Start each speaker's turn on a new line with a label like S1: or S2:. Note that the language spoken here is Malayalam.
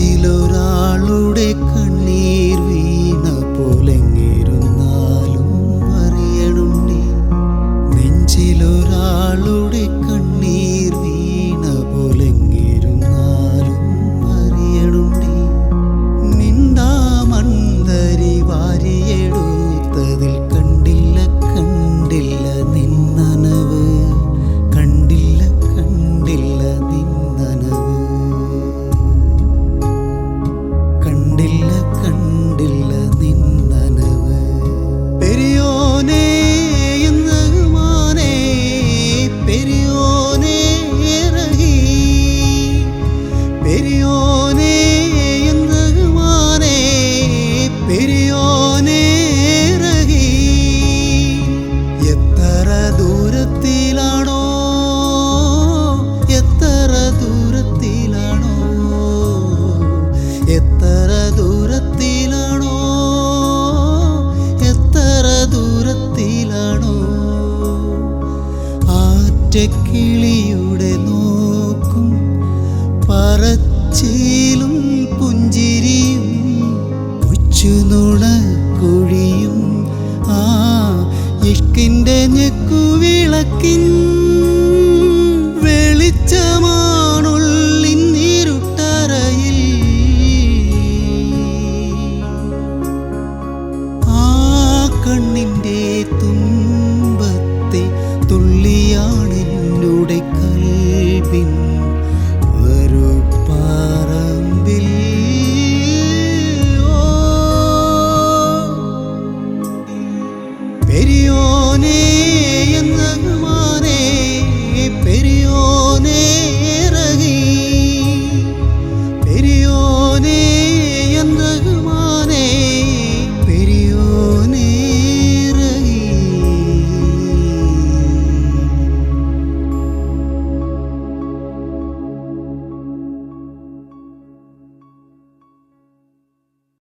S1: ചിലൊരാളുടെ കണ്ണീർ വീണ പോലെങ്ങിരുന്നാലും അറിയണുണ്ടേ. നെഞ്ചിലൊരാളുടെ പറച്ചിലും പുഞ്ചിരിയും കൊച്ചുനുണക്കുഴിയും ആ ഇഷ്കിന്റെ ഞെക്കുവിളക്കിൻ Video.